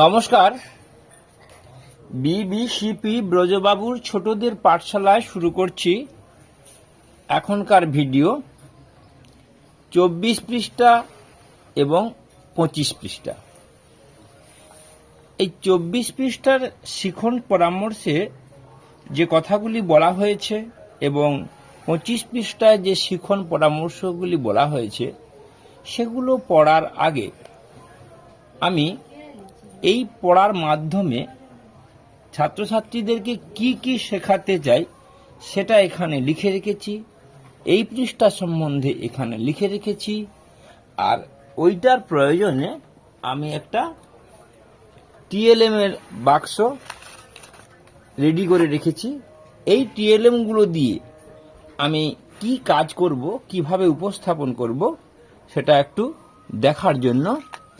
নমস্কার। বিবিসিপি ব্রজবাবুর ছোটদের পাঠশালায় শুরু করছি এখনকার ভিডিও। চব্বিশ পৃষ্ঠা এবং পঁচিশ পৃষ্ঠা। এই চব্বিশ পৃষ্ঠার শিখন পরামর্শে যে কথাগুলি বলা হয়েছে এবং পঁচিশ পৃষ্ঠায় যে শিখন পরামর্শগুলি বলা হয়েছে, সেগুলো পড়ার আগে আমি এই পড়ার মাধ্যমে ছাত্রছাত্রীদেরকে কি কি শেখাতে চাই সেটা এখানে লিখে রেখেছি, এই পৃষ্ঠা সম্বন্ধে এখানে লিখে রেখেছি, আর ওইটার প্রয়োজনে আমি একটা টিএলএম এর বাক্স রেডি করে রেখেছি। এই টিএলএমগুলো দিয়ে আমি কি কাজ করব, কীভাবে উপস্থাপন করব, সেটা একটু দেখার জন্য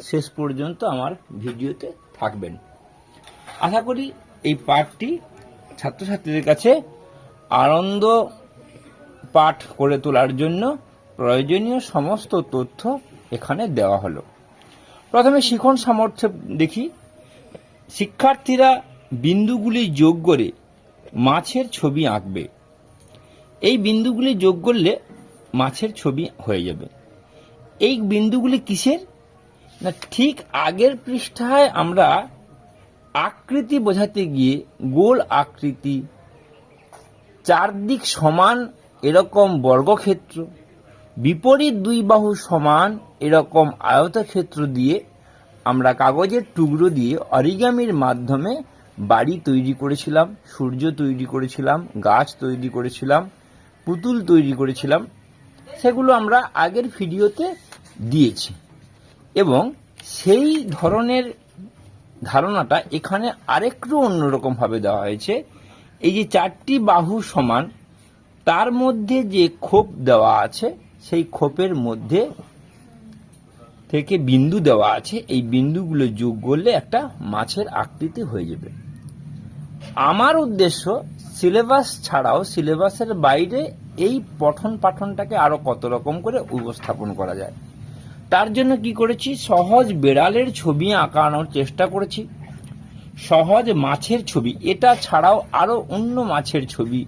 শেষ পর্যন্ত আমার ভিডিওতে থাকবেন। আশা করি এই পাঠটি ছাত্রছাত্রীদের কাছে আনন্দ পাঠ করে তোলার জন্য প্রয়োজনীয় সমস্ত তথ্য এখানে দেওয়া হলো। প্রথমে শিখন সামর্থ্য দেখি। শিক্ষার্থীরা বিন্দুগুলি যোগ করে মাছের ছবি আঁকবে। এই বিন্দুগুলি যোগ করলে মাছের ছবি হয়ে যাবে। এই বিন্দুগুলি কিসের? না, ঠিক আগের পৃষ্ঠায় আমরা আকৃতি বোঝাতে গিয়ে গোল আকৃতি, চারদিক সমান এরকম বর্গক্ষেত্র, বিপরীত দুই বাহু সমান এরকম আয়তক্ষেত্র দিয়ে আমরা কাগজের টুকরো দিয়ে অরিগামির মাধ্যমে বাড়ি তৈরি করেছিলাম, সূর্য তৈরি করেছিলাম, গাছ তৈরি করেছিলাম, পুতুল তৈরি করেছিলাম, সেগুলো আমরা আগের ভিডিওতে দিয়েছি। এবং সেই ধরনের ধারণাটা এখানে আরেকটু অন্যরকম ভাবে দেওয়া হয়েছে। এই যে চারটি বাহু সমান, তার মধ্যে যে খোপ দেওয়া আছে, সেই খোপের মধ্যে থেকে বিন্দু দেওয়া আছে। এই বিন্দুগুলো যোগ করলে একটা মাছের আকৃতি হয়ে যাবে। আমার উদ্দেশ্য সিলেবাস ছাড়াও সিলেবাসের বাইরে এই পঠন পাঠনটাকে আরও কত রকম করে উপস্থাপন করা যায়। তার জন্য কি করেছি? সহজ বেড়ালের ছবি আঁকানোর চেষ্টা করেছি। সহজ মাছের ছবি। এটা ছাড়াও আরও অন্য মাছের ছবি।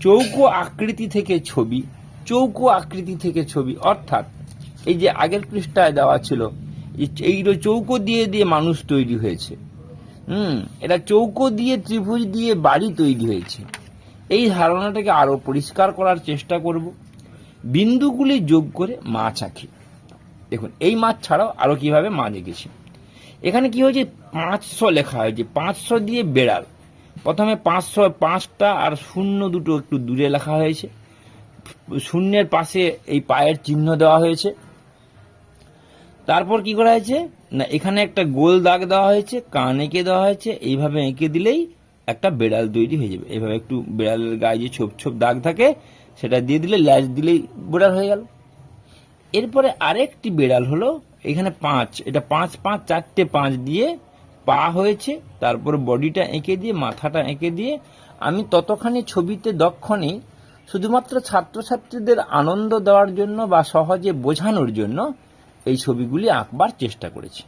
চৌকো আকৃতি থেকে ছবি। চৌকো আকৃতি থেকে ছবি। অর্থাৎ এই যে আগের পৃষ্ঠায় দেওয়া ছিল, এই- এই চৌকো দিয়ে দিয়ে মানুষ তৈরি হয়েছে। হুম, এটা চৌকো দিয়ে ত্রিভুজ দিয়ে বাড়ি তৈরি হয়েছে। এই ধারণাটাকে আরও পরিষ্কার করার চেষ্টা করব। বিন্দুগুলি যোগ করে মাছ আঁকি। দেখুন, এই মাছ ছাড়াও আরও কীভাবে মাছ এঁকেছি। এখানে কি হয়েছে? পাঁচশো লেখা হয়েছে। পাঁচশো দিয়ে বেড়াল। প্রথমে পাঁচশো, পাঁচটা আর শূন্য দুটো একটু দূরে লেখা হয়েছে। শূন্যের পাশে এই পায়ের চিহ্ন দেওয়া হয়েছে। তারপর কি করা হয়েছে? না, এখানে একটা গোল দাগ দেওয়া হয়েছে, কান এঁকে দেওয়া হয়েছে। এইভাবে এঁকে দিলেই একটা বেড়াল তৈরি হয়ে যাবে। এইভাবে একটু বেড়ালের গায়ে যে ছোপ ছোপ দাগ থাকে, সেটা দিয়ে দিলে ল্যাচ দিলেই বেড়াল হয়ে গেল। এরপরে আরেকটি বেড়াল হলো, এখানে পাঁচ। এটা পাঁচ পাঁচ, চারটে পাঁচ দিয়ে পা হয়েছে, তারপর বডিটা এঁকে দিয়ে, মাথাটা এঁকে দিয়ে। আমি ততখানি ছবিতে দক্ষ নেই, শুধুমাত্র ছাত্রছাত্রীদের আনন্দ দেওয়ার জন্য বা সহজে বোঝানোর জন্য এই ছবিগুলি আঁকবার চেষ্টা করেছি।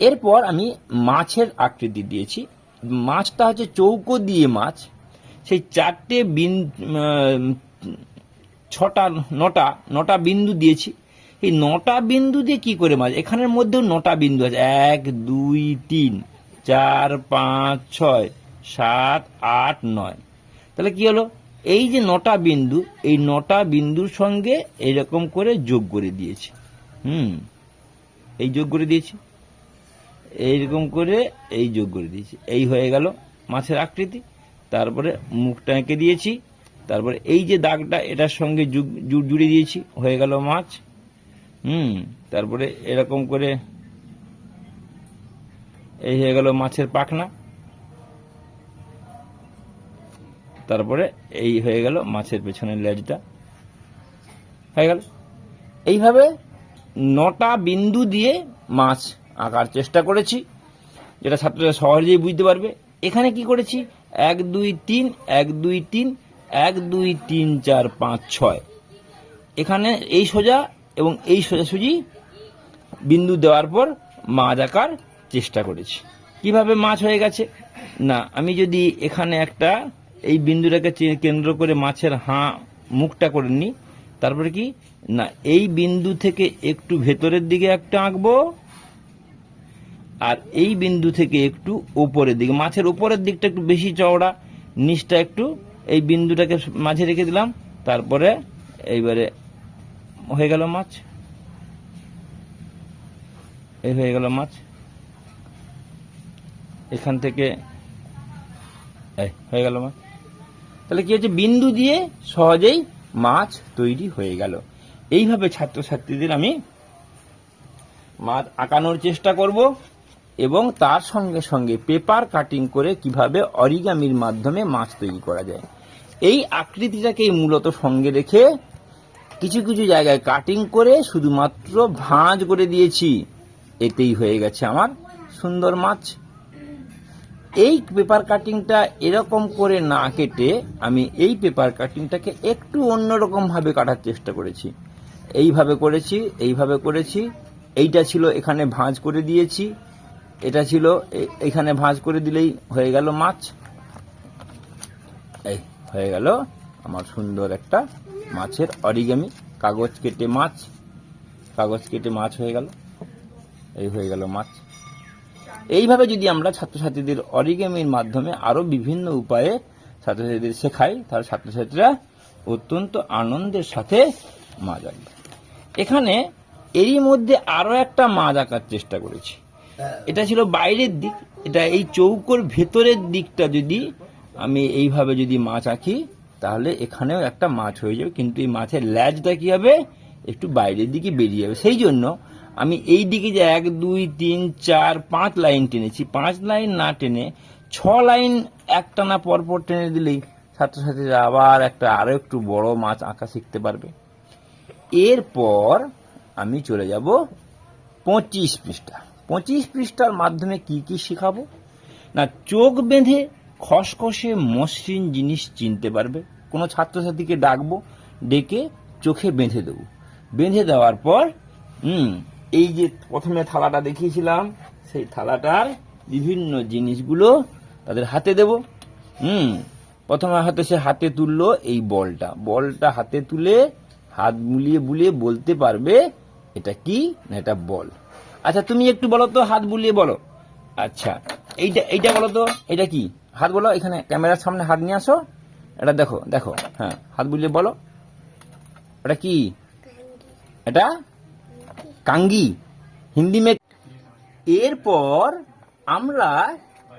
এরপর আমি মাছের আকৃতি দিয়েছি। মাছটা হচ্ছে চৌকো দিয়ে মাছ। সেই চারটে বিন ছটা, নটা নটা বিন্দু দিয়েছি। এই নটা বিন্দু দিয়ে কি করে মাছ? এখানের মধ্যেও নটা বিন্দু আছে। এক, দুই, তিন, চার, পাঁচ, ছয়, সাত, আট, নয়। তাহলে কি হলো? এই যে নটা বিন্দু, এই নটা বিন্দুর সঙ্গে এইরকম করে যোগ করে দিয়েছি। হুম, এই যোগ করে দিয়েছি। এইরকম করে এই যোগ করে দিয়েছি। এই হয়ে গেল মাছের আকৃতি। তারপরে মুখটা এঁকে দিয়েছি। তারপরে এই যে দাগটা, এটার সঙ্গে জুড়ে দিয়েছি, হয়ে গেল মাছ। হুম, তারপরে এরকম করে এই হয়ে গেল মাছের পাখনা। তারপরে এই হয়ে গেল মাছের পেছনের লেজটা। হয়ে গেল। এইভাবে নটা বিন্দু দিয়ে মাছ আঁকার চেষ্টা করেছি, যেটা ছাত্ররা সহজেই বুঝতে পারবে। এখানে কি করেছি? এক, দুই, তিন, এক, দুই, তিন এক, দুই, তিন, চার, পাঁচ, ছয়। এখানে এই সোজা এবং এই সোজাসুজি বিন্দু দেওয়ার পর মাছ আঁকার চেষ্টা করেছি। কীভাবে মাছ হয়ে গেছে? না, আমি যদি এখানে একটা এই বিন্দুটাকে কেন্দ্র করে মাছের হাঁ মুখটা করে নিই, তারপরে কি? না, এই বিন্দু থেকে একটু ভেতরের দিকে একটা আঁকবো, আর এই বিন্দু থেকে একটু উপরের দিকে। মাছের উপরের দিকটা একটু বেশি চওড়া, নিচটা একটু এই বিন্দুটাকে মাঝে রেখে দিলাম, তারপরে এইবারে হয়ে গেল মাছ। এই হয়ে গেল মাছ। এখান থেকে হয়ে গেল মাছ। তাহলে কি হচ্ছে বিন্দু দিয়ে সহজেই মাছ তৈরি হয়ে গেল। এইভাবে ছাত্রছাত্রীদের আমি মাছ আঁকানোর চেষ্টা করব এবং তার সঙ্গে সঙ্গে পেপার কাটিং করে কীভাবে অরিগামির মাধ্যমে মাছ তৈরি করা যায়। এই আকৃতিটাকেই মূলত সঙ্গে রেখে কিছু কিছু জায়গায় কাটিং করে শুধুমাত্র ভাঁজ করে দিয়েছি। এতেই হয়ে গেছে আমার সুন্দর মাছ। এই পেপার কাটিংটা এরকম করে না কেটে আমি এই পেপার কাটিংটাকে একটু অন্যরকম ভাবে কাটার চেষ্টা করেছি। এইভাবে করেছি এইভাবে করেছি। এইটা ছিল এখানে ভাঁজ করে দিয়েছি। এটা ছিল এখানে ভাঁজ করে দিলেই হয়ে গেল মাছ। এই। হয়ে গেল আমার সুন্দর একটা মাছের অরিগামি কাগজ কেটে মাছ কাগজ কেটে মাছ হয়ে গেল। এই হয়ে গেল মাছ। এইভাবে যদি আমরা ছাত্রছাত্রীদের অরিগেমির মাধ্যমে আরও বিভিন্ন উপায়ে ছাত্রছাত্রীদের শেখাই তাহলে ছাত্রছাত্রীরা অত্যন্ত আনন্দের সাথে মাছ আঁকবে এখানে এরই মধ্যে আরও একটা মাছ আঁকার চেষ্টা করেছি। এটা ছিল বাইরের দিক। এটা এই চৌকোর ভেতরের দিকটা যদি আমি এইভাবে যদি মাছ আঁকি, তাহলে এখানেও একটা মাছ হয়ে যাবে, কিন্তু এই মাছের ল্যাজটা কি হবে? একটু বাইরের দিকে বেরিয়ে যাবে। সেই জন্য আমি এই দিকে যে এক, দুই, তিন, চার, পাঁচ লাইন টেনেছি। পাঁচ লাইন না টেনে ছ লাইন একটানা পরপর টেনে দিলেই ছাত্রছাত্রীরা আবার একটা আরও একটু বড় মাছ আঁকা শিখতে পারবে। এরপর আমি চলে যাব পঁচিশ পৃষ্ঠা। পঁচিশ পৃষ্ঠার মাধ্যমে কি কি শেখাবো? না, চোখ বেঁধে খসখসে মসৃণ জিনিস চিনতে পারবে। কোনো ছাত্রছাত্রীকে ডাকবো, ডেকে চোখে বেঁধে দেবো। বেঁধে দেওয়ার পর, হুম, এই যে প্রথমে থালাটা দেখিয়েছিলাম, সেই থালাটার বিভিন্ন জিনিসগুলো তাদের হাতে দেব। হুম, প্রথমে হাতে সে হাতে তুললো এই বলটা। বলটা হাতে তুলে হাত বুলিয়ে বুলিয়ে বলতে পারবে, এটা কি না এটা বল। আচ্ছা তুমি একটু বলো তো, হাত বুলিয়ে বলো। আচ্ছা এইটা এইটা বলো তো, এটা কি? হাত বলো এখানে ক্যামেরার সামনে হাত নিয়ে আসো। এটা দেখো দেখো হ্যাঁ হাত বুলিয়ে বলো। এটা কি? এটা কাঙ্গি। হিন্দি মে এরপর আমরা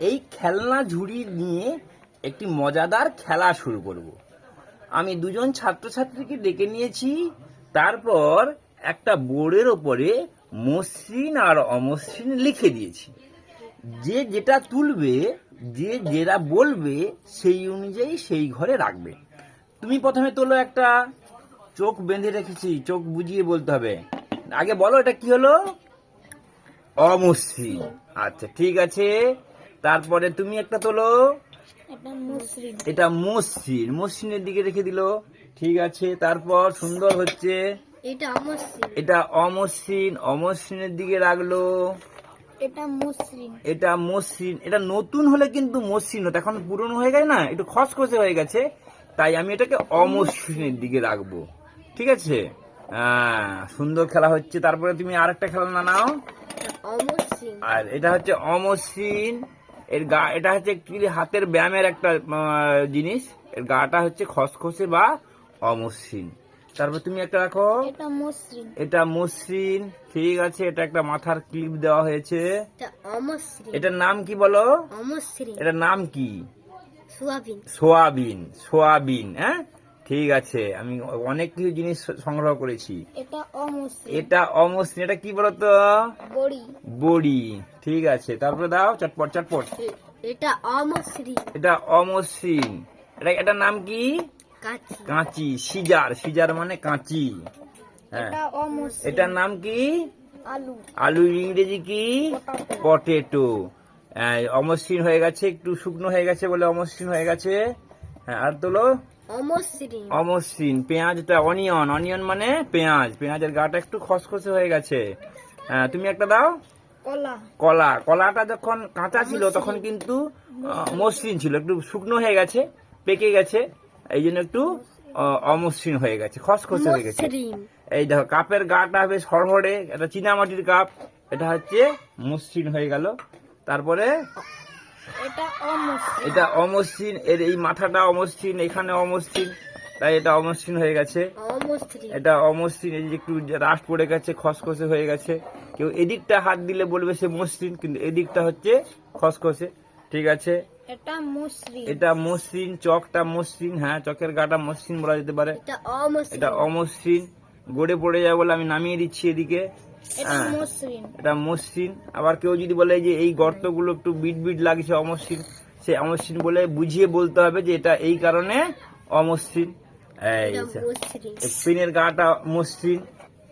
এই খেলনা ঝুড়ি নিয়ে একটি মজাদার খেলা শুরু করব। আমি দুজন ছাত্রছাত্রীকে ডেকে নিয়েছি। তারপর একটা বোর্ডের ওপরে মসৃণ আর অমসৃণ লিখে দিয়েছি। যে যেটা তুলবে যে যেটা বলবে সেই অনুযায়ী সেই ঘরে রাখবে। তুমি প্রথমে তোলো একটা চোখ বেঁধে রেখেছি চোখ বুঝিয়ে বলতে হবে। আগে বলো এটা কি হলো? অমসৃণ আচ্ছা ঠিক আছে। তারপরে তুমি একটা তোলো। এটা মসৃণ। মসৃণের দিকে রেখে দিল। ঠিক আছে তারপর সুন্দর হচ্ছে। এটা মসৃণ এটা অমসৃণ। অমসৃণের দিকে রাখল। এটা মসৃণ। এটা মসৃণ। এটা নতুন হলে কিন্তু মসৃণ হতো এখন পুরনো হয়ে গেছে না? একটু খসখসে হয়ে গেছে। তাই আমি এটাকে অমসৃণের দিকে রাখব। ঠিক আছে? সুন্দর খেলা হচ্ছে। তারপরে তুমি আরেকটা খেলা না নাও আর এটা হচ্ছে অমসৃণ। এর গা এটা হচ্ছে হাতের ব্যায়ামের একটা জিনিস। এর গাটা হচ্ছে খসখসে বা অমসৃণ। তারপর তুমি একটা রাখো। এটা মসৃণ। ঠিক আছে এটা একটা মাথার ক্লিপ দেওয়া হয়েছে। এটার নাম কি বলো? এটার নাম কি? সোয়াবিন। সোয়াবিন হ্যাঁ? ঠিক আছে আমি অনেক কিছু জিনিস সংগ্রহ করেছি। এটা অমসৃণ। এটা কি বলতো? বড়ি। বড়ি ঠিক আছে তারপরে দাও চটপট চটপট। এটা অমসৃণ। এটা অমসৃণ। এটা এটার নাম কি? কাচি। সিজার সিজার মানে কাঁচি। হ্যাঁ। এটার নাম কি? আলু। আলুর ইংরেজি কি? পটেটো অমসৃণ হয়ে গেছে একটু শুকনো হয়ে গেছে বলে অমসৃণ হয়ে গেছে। হ্যাঁ আর তোলো। অমসৃণ। পেঁয়াজটা অনিয়ন। অনিয়ন মানে পেঁয়াজ। পেঁয়াজের গাটা একটু খসখসে হয়ে গেছে। হ্যাঁ তুমি একটা দাও। কলা। কলা। কলাটা যখন কাঁচা ছিল তখন কিন্তু মসৃণ ছিল। একটু শুকনো হয়ে গেছে পেকে গেছে। এই জন্য একটু অমসৃণ হয়ে গেছে খসখসে হয়ে গেছে। এই দেখো কাপের গাটা বেশ হড়হড়ে এটা চীনামাটির কাপ এটা হচ্ছে মসৃণ হয়ে গেল। তারপরে এটা অমসৃণ। এটা অমসৃণ এর এই মাথাটা অমসৃণ এখানে অমসৃণ তাই এটা অমসৃণ হয়ে গেছে। এটা অমসৃণ এই যে একটু রাস্ট পড়ে গেছে খসখসে হয়ে গেছে। কেউ এদিকটা হাত দিলে বলবে সে মসৃণ কিন্তু এদিকটা হচ্ছে খসখসে ঠিক আছে? এটা মসৃণ। এটা মসৃণ চকটা মসৃণ হ্যাঁ চকের গাটা মসৃণ বলা যেতে পারে। এটা অমসৃণ। এটা অমসৃণ গড়ে পড়ে যাবে বলে আমি নামিয়ে দিচ্ছি এদিকে। এটা হ্যাঁ মসৃণ। এটা মসৃণ। আবার কেউ যদি বলে যে এই গর্তগুলো একটু বিট বিট লাগছে অমসৃণ সে অমসৃণ বলে বুঝিয়ে বলতে হবে যে এটা এই কারণে অমসৃণ। এই এটা যে। মসৃণ। এই পেনের গাটা মসৃণ।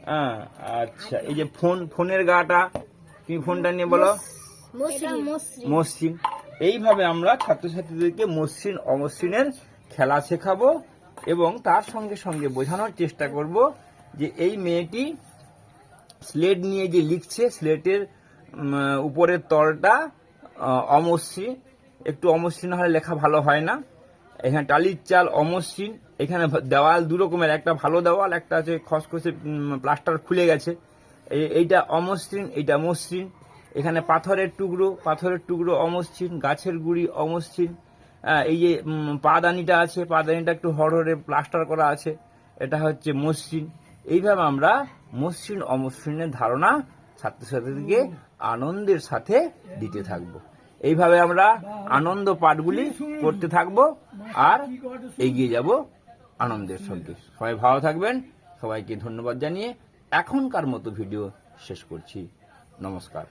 হ্যাঁ আচ্ছা এই যে ফোন ফোনের গাটা তুমি ফোনটা নিয়ে বলো। মসৃণ। এইভাবে আমরা ছাত্রছাত্রীদেরকে মসৃণ, অমসৃণের খেলা শেখাবো এবং তার সঙ্গে সঙ্গে বোঝানোর চেষ্টা করব যে এই মেয়েটি স্লেট নিয়ে যে লিখছে, স্লেটের উপরের তলটা অমসৃণ। একটু অমসৃণ হলে লেখা ভালো হয় না। এখানে টালির চাল অমসৃণ। এখানে দেওয়াল দু রকমের, একটা ভালো দেওয়াল, একটা আছে খসখসে প্লাস্টার খুলে গেছে। এই- এইটা অমসৃণ, এইটা মসৃণ। এখানে পাথরের টুকরো পাথরের টুকরো অমসৃণ, গাছের গুড়ি অমসৃণ। এই যে পাদানিটা আছে, পাদানিটা একটু হরহরে প্লাস্টার করা আছে, এটা হচ্ছে মসৃণ। এইভাবে আমরা মসৃণ, অমসৃণের ধারণা ছাত্রছাত্রীদেরকে আনন্দের সাথে দিতে থাকব। এইভাবে আমরা আনন্দ পাঠগুলি করতে থাকব আর এগিয়ে যাব আনন্দের সঙ্গে। সবাই ভালো থাকবেন। সবাইকে ধন্যবাদ জানিয়ে এখনকার মতো ভিডিও শেষ করছি। নমস্কার।